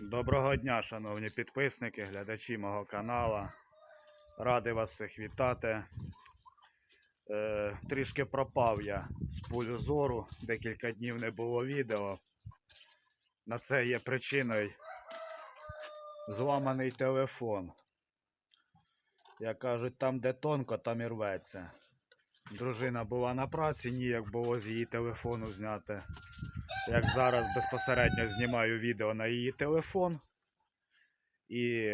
Доброго дня, шановні підписники, глядачі мого канала. Радий вас всіх вітати. Е, трішки пропав я з полю зору, декілька днів не було відео. На це є причиною зламаний телефон. Як кажуть, там де тонко, там і рветься. Дружина була на праці, ніяк було з її телефону зняти. Як зараз безпосередньо знімаю відео на її телефон. І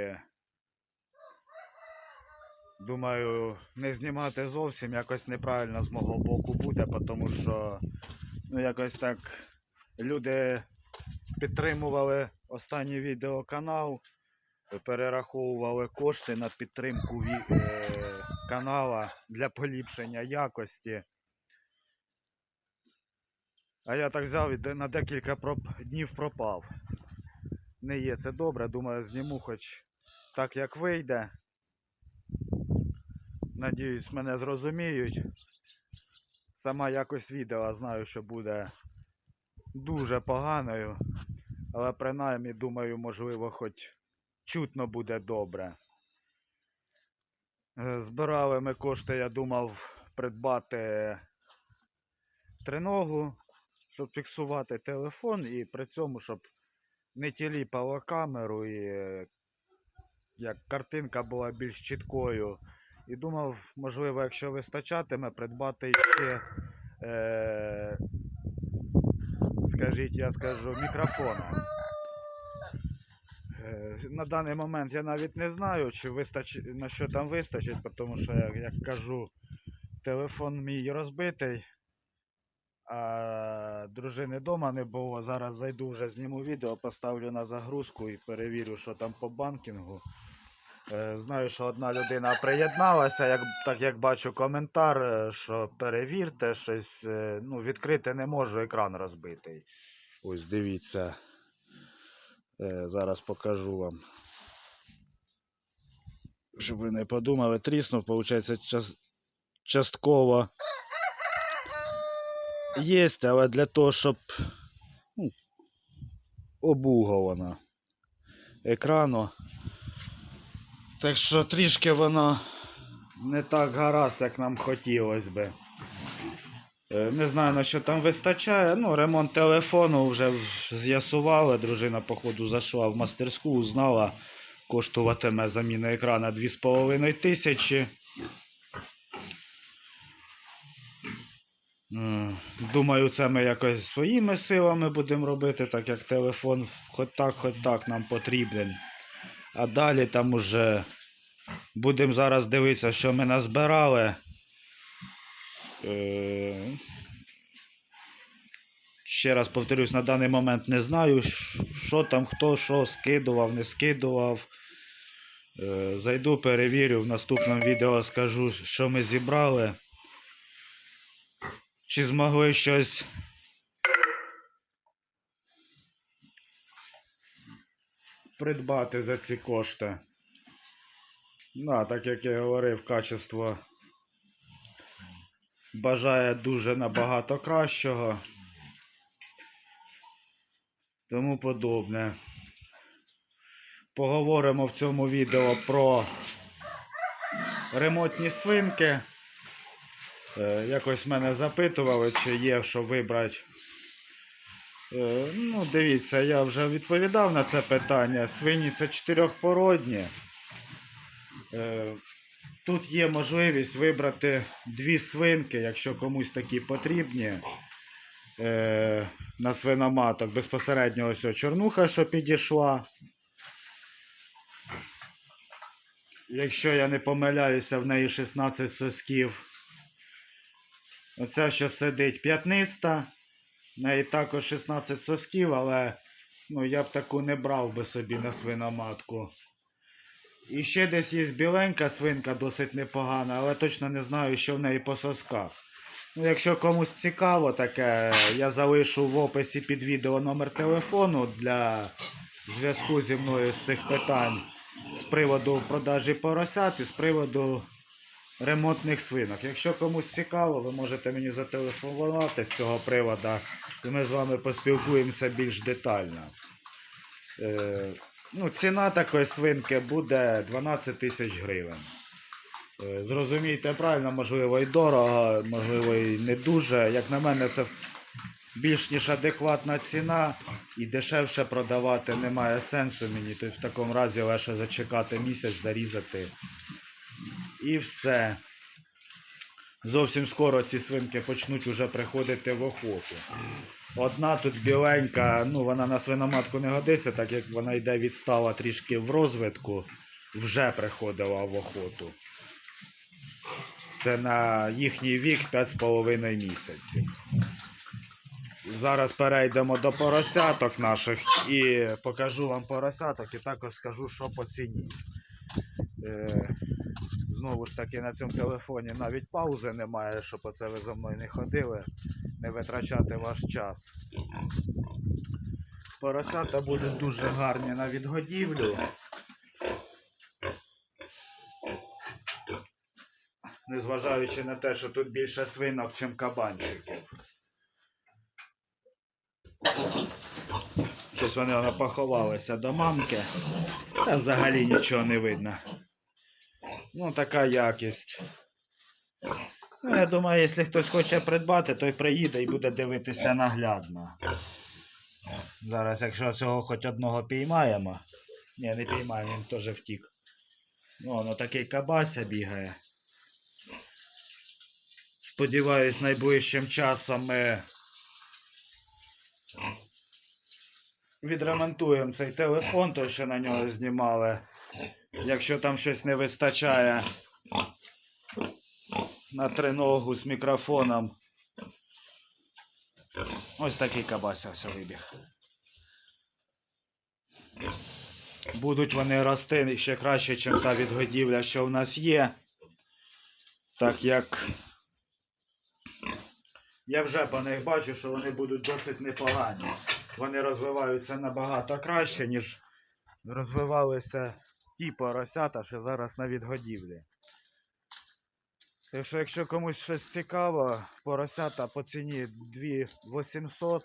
думаю, не знімати зовсім якось неправильно з мого боку буде, тому що ну якось так люди підтримували останній відеоканал, перераховували кошти на підтримку е, канала для поліпшення якості. А я так взяв і на декілька днів пропав. Не є це добре, думаю, зніму хоч так, як вийде. Надіюсь, мене зрозуміють. Сама якось відео знаю, що буде дуже поганою. Але принаймні, думаю, можливо, хоч чутно буде добре. Е, Збирали ми кошти, я думав, придбати триногу щоб фіксувати телефон і при цьому, щоб не тіліпало камеру і як картинка була більш чіткою. І думав, можливо, якщо вистачатиме, придбати ще, е, скажіть, я скажу, мікрофона. Е, На даний момент я навіть не знаю, чи вистач... на що там вистачить, тому що, як, як кажу, телефон мій розбитий. А дружини вдома не було. Зараз зайду вже зніму відео, поставлю на загрузку і перевірю, що там по банкінгу. Е, Знаю, що одна людина приєдналася, як, так як бачу коментар, е, що перевірте щось. е, Ну, відкрити не можу, екран розбитий. Ось дивіться. Зараз покажу вам. Щоб ви не подумали, тріснув, виходить, час... частково є, але для того, щоб ну, обуговано екрану. Так що трішки воно не так гаразд, як нам хотілося би. Е, Не знаю, на що там вистачає. Ну, ремонт телефону вже з'ясували. Дружина, походу, зайшла в мастерську, узнала, коштуватиме заміна екрана 2,5 Думаю, це ми якось своїми силами будемо робити, так як телефон хоч так, хоч так нам потрібен. А далі там уже будемо зараз дивитися, що ми назбирали. Е, Ще раз повторюсь, на даний момент не знаю, що там, хто що скидував, не скидував. Е, Зайду, перевірю, в наступному відео скажу, що ми зібрали. Чи змогли щось придбати за ці кошти? Ну, так як я говорив, качество бажає дуже набагато кращого. Тому подобне. Поговоримо в цьому відео про ремонтні свинки. Е, Якось мене запитували, чи є що вибрати. Е, Ну, дивіться, я вже відповідав на це питання. Свині це чотирьохпородні. Е, Тут є можливість вибрати дві свинки, якщо комусь такі потрібні. На свиноматок безпосередньо ось чорнуха, що підійшла. Якщо я не помиляюся, в неї 16 сосків. Оця, що сидить п'ятниста. Неї також 16 сосків, але ну, я б таку не брав би собі на свиноматку. І ще десь є біленька свинка, досить непогана, але точно не знаю, що в неї по сосках. Ну, якщо комусь цікаво таке, я залишу в описі під відео номер телефону для зв'язку зі мною з цих питань з приводу продажі поросят і з приводу ремонтних свинок. Якщо комусь цікаво, ви можете мені зателефонувати з цього приводу, і ми з вами поспілкуємося більш детально. Е, ну, ціна такої свинки буде 12 тисяч гривень. Е, Зрозумійте правильно, можливо, і дорого, можливо, і не дуже. Як на мене, це більш ніж адекватна ціна і дешевше продавати немає сенсу мені. То в такому разі лише зачекати місяць, зарізати. І все. Зовсім скоро ці свинки почнуть уже приходити в охоту. Одна тут біленька, ну вона на свиноматку не годиться, так як вона йде відстала трішки в розвитку, вже приходила в охоту. Це на їхній вік 5,5 місяців. Зараз перейдемо до поросяток наших і покажу вам поросяток і також скажу, що по ціні. Знову ж таки на цьому телефоні навіть паузи немає, щоб оце ви за мною не ходили, не витрачати ваш час. Поросята будуть дуже гарні на відгодівлю. Незважаючи на те, що тут більше свинок, чим кабанчиків. Щось вони поховалися до мамки. Та взагалі нічого не видно. Ну, така якість. Ну, я думаю, якщо хтось хоче придбати, той приїде і буде дивитися наглядно. Зараз, якщо цього хоч одного піймаємо. Ні, не піймаємо, він теж втік. Ну, воно такий кабася бігає. Сподіваюсь, найближчим часом ми відремонтуємо цей телефон, той, що на нього знімали. Якщо там щось не вистачає на триногу з мікрофоном. Ось такий кабася все вибіг. Будуть вони рости ще краще, ніж та відгодівля, що в нас є. Так як я вже по них бачу, що вони будуть досить непогані. Вони розвиваються набагато краще, ніж розвивалися ті поросята, що зараз на відгодівлі. Так що, якщо комусь щось цікаво, поросята по ціні 2800.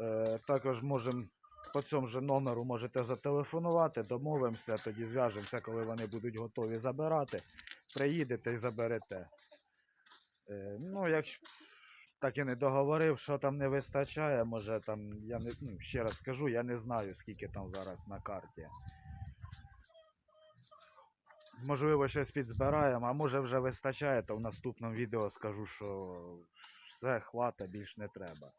Е, також можемо по цьому же номеру можете зателефонувати, домовимося, тоді зв'яжемося, коли вони будуть готові забирати. Приїдете і заберете. Е, ну, якщо так і не договорив, що там не вистачає, може там, я не, ну, ще раз скажу, я не знаю, скільки там зараз на карті. Можливо, щось підзбираємо, а може вже вистачає, то в наступному відео скажу, що все, хвата, більш не треба.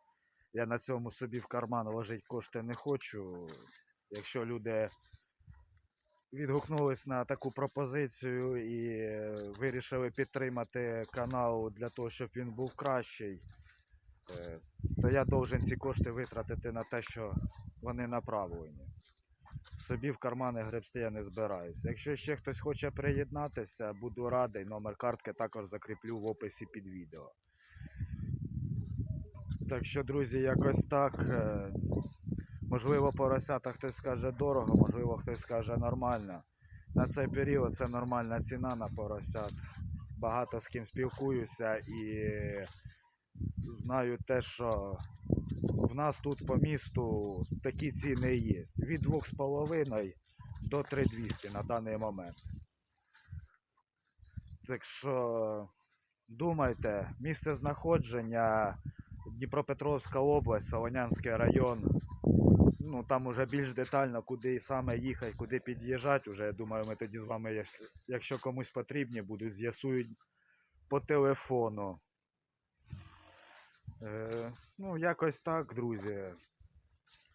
Я на цьому собі в карман ложити кошти не хочу. Якщо люди відгукнулись на таку пропозицію і вирішили підтримати канал для того, щоб він був кращий, е, то я должен ці кошти витратити на те, що вони направлені. Собі в кармани гребсти я не збираюся. Якщо ще хтось хоче приєднатися, буду радий. Номер картки також закріплю в описі під відео. Так що, друзі, якось так. Е, Можливо, поросята хтось скаже дорого, можливо, хтось скаже нормально. На цей період це нормальна ціна на поросят. Багато з ким спілкуюся і знаю те, що нас тут по місту такі ціни є. Від 2,5 до 3,200 на даний момент. Так що думайте, місце знаходження Дніпропетровська область, Солонянський район. Ну там уже більш детально, куди саме їхати, куди під'їжджати. Уже я думаю, ми тоді з вами, якщо- комусь потрібні будуть, з'ясують по телефону. Е, ну, якось так, друзі.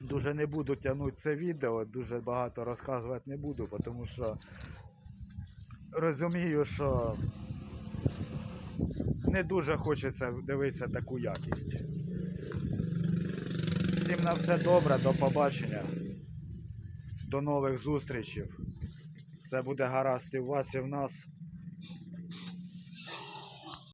Дуже не буду тягнути це відео, дуже багато розказувати не буду, тому що розумію, що не дуже хочеться дивитися таку якість. Всім на все добре, до побачення. До нових зустрічей. Все буде гаразд і в вас, і в нас.